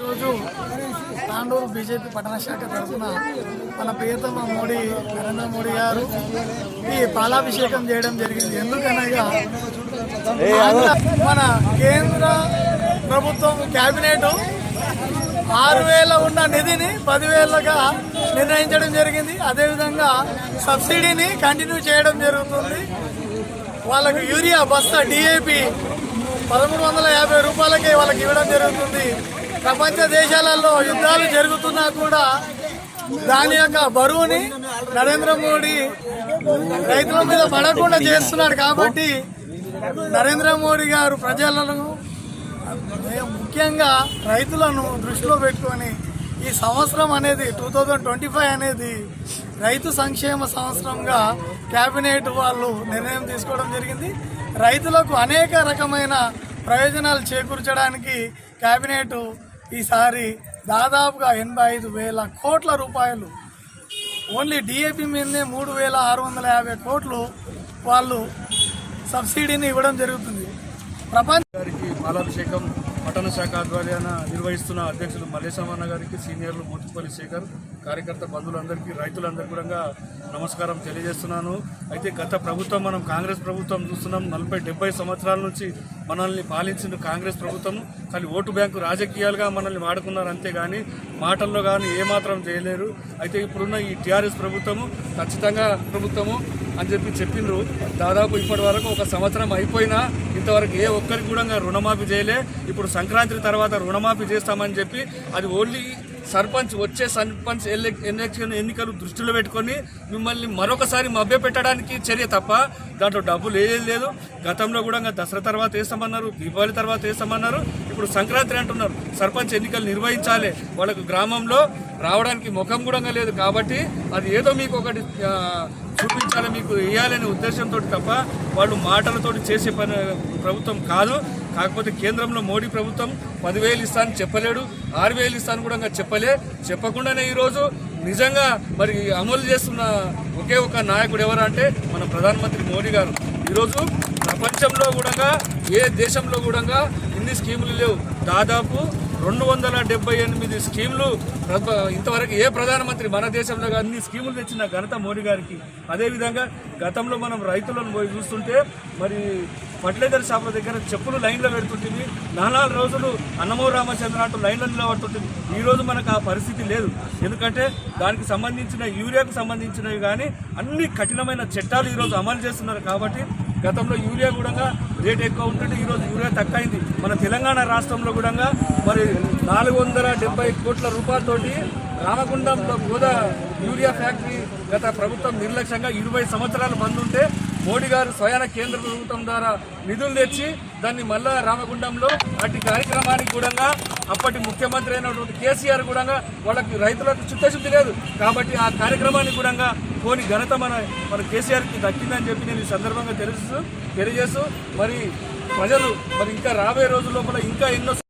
ఈరోజు తాండూరు బీజేపీ పట్టణ శాఖ తరఫున మన ప్రియతమ మోడీ నరేంద్ర మోడీ గారు ఈ పాలాభిషేకం చేయడం జరిగింది. ఎందుకనగా మన కేంద్ర ప్రభుత్వం కేబినెట్ ఆరు వేల ఉన్న నిధిని పదివేలుగా నిర్ణయించడం జరిగింది. అదేవిధంగా సబ్సిడీని కంటిన్యూ చేయడం జరుగుతుంది. వాళ్ళకి యూరియా బస్తా డిఏపి పదమూడు వందల యాభై రూపాయలకే వాళ్ళకి ఇవ్వడం జరుగుతుంది. ప్రపంచ దేశాలలో యుద్ధాలు జరుగుతున్నా కూడా దాని యొక్క బరువుని నరేంద్ర మోడీ రైతుల మీద పడకుండా చేస్తున్నాడు కాబట్టి నరేంద్ర మోడీ గారు ప్రజలను ముఖ్యంగా రైతులను దృష్టిలో పెట్టుకొని ఈ సంవత్సరం అనేది టూ థౌజండ్ ట్వంటీ ఫైవ్ అనేది రైతు సంక్షేమ సంవత్సరంగా కేబినెట్ వాళ్ళు నిర్ణయం తీసుకోవడం జరిగింది. రైతులకు అనేక రకమైన ప్రయోజనాలు చేకూర్చడానికి కేబినెట్ ఈసారి దాదాపుగా ఎనభై ఐదు వేల కోట్ల రూపాయలు. ఓన్లీ డిఏపి మీదనే మూడు వేల ఆరు వందల యాభై కోట్లు వాళ్ళు సబ్సిడీని ఇవ్వడం జరుగుతుంది. ప్రపంచ గారికి పాలాభిషేకం పట్టణ శాఖ ఆధ్వర్యాన నిర్వహిస్తున్న అధ్యక్షులు మల్లేశమన్న గారికి సీనియర్లు మోతుపల్లి శేఖర్ కార్యకర్త బంధువులందరికీ రైతులందరికీ కూడా నమస్కారం తెలియజేస్తున్నాను. అయితే గత ప్రభుత్వం మనం కాంగ్రెస్ ప్రభుత్వం చూస్తున్నాం. నలభై డెబ్బై సంవత్సరాల నుంచి మనల్ని పాలించిన కాంగ్రెస్ ప్రభుత్వం. కానీ ఓటు బ్యాంకు రాజకీయాలుగా మనల్ని వాడుకున్నారు అంతేగాని మాటల్లో కానీ ఏమాత్రం చేయలేరు. అయితే ఇప్పుడున్న ఈ టీఆర్ఎస్ ప్రభుత్వము ఖచ్చితంగా ప్రభుత్వము అని చెప్పి చెప్పిండ్రు. దాదాపు ఇప్పటి వరకు ఒక సంవత్సరం అయిపోయినా ఇంతవరకు ఏ ఒక్కరికి కూడా రుణమాఫీ చేయలే. ఇప్పుడు సంక్రాంతి తర్వాత రుణమాఫీ చేస్తామని చెప్పి అది ఓన్లీ సర్పంచ్ వచ్చే సర్పంచ్ ఎలక్షన్ ఎన్నికలు దృష్టిలో పెట్టుకొని మిమ్మల్ని మరొకసారి మభ్య పెట్టడానికి చర్య తప్ప దాంట్లో డబ్బులు ఏది లేదు. గతంలో కూడా దసరా తర్వాత వేస్తామన్నారు దీపావళి తర్వాత వేస్తామన్నారు. ఇప్పుడు సంక్రాంతి అంటున్నారు. సర్పంచ్ ఎన్నికలు నిర్వహించాలి. వాళ్ళకు గ్రామంలో రావడానికి ముఖం కూడా లేదు. కాబట్టి అది ఏదో మీకు ఒకటి చూపించాలి మీకు వేయాలనే ఉద్దేశంతో తప్ప వాళ్ళు మాటలతో చేసే పని ప్రభుత్వం కాదు. కాకపోతే కేంద్రంలో మోడీ ప్రభుత్వం పదివేలు ఇస్తాను చెప్పలేడు. ఆరు వేలు ఇస్తాను కూడా చెప్పలే. చెప్పకుండానే ఈరోజు నిజంగా మరి అమలు చేస్తున్న ఒకే ఒక నాయకుడు ఎవరు అంటే మన ప్రధానమంత్రి మోడీ గారు. ఈరోజు ప్రపంచంలో కూడా ఏ దేశంలో కూడా ఇన్ని స్కీములు లేవు. దాదాపు రెండు వందల డెబ్బై ఎనిమిది స్కీములు ఇంతవరకు ఏ ప్రధానమంత్రి మన దేశంలో అన్ని స్కీములు తెచ్చిన ఘనత మోడీ గారికి. అదేవిధంగా గతంలో మనం రైతులను పోయి చూస్తుంటే మరి ఫర్టిలైజర్ షాపుల దగ్గర చెప్పులు లైన్లో పెడుతుంటుంది నాలుగు రోజులు అన్నమో రామచంద్ర అంటూ లైన్లో నిలబడుతుంటుంది ఈ రోజు మనకు ఆ పరిస్థితి లేదు. ఎందుకంటే దానికి సంబంధించిన యూరియాకు సంబంధించినవి కానీ అన్ని కఠినమైన చట్టాలు ఈరోజు అమలు చేస్తున్నారు కాబట్టి గతంలో యూరియా కూడా రేట్ ఎక్కువ ఉంటుంటే ఈరోజు యూరియా తక్కువ అయింది మన తెలంగాణ రాష్ట్రంలో కూడా మరి నాలుగు వందల డెబ్బై కోట్ల రూపాయలతోటి రామగుండంలో గోదా యూరియా ఫ్యాక్టరీ గత ప్రభుత్వం నిర్లక్ష్యంగా ఇరవై సంవత్సరాలు బంద్ ఉంటే మోడీ గారు స్వయాన కేంద్ర ప్రభుత్వం ద్వారా నిధులు తెచ్చి దాన్ని మళ్ళా రామగుండంలో అటు కార్యక్రమానికి కూడా అప్పటి ముఖ్యమంత్రి అయినటువంటి కేసీఆర్ కూడా వాళ్ళకి రైతులకు చిత్తశుద్ధి లేదు. కాబట్టి ఆ కార్యక్రమాన్ని కూడా కోని ఘనత మన మన కేసీఆర్కి దక్కిందని చెప్పి నేను ఈ సందర్భంగా తెలుసు తెలియజేస్తూ మరి ప్రజలు మరి ఇంకా రాబోయే రోజుల లోపల ఇంకా ఎన్నో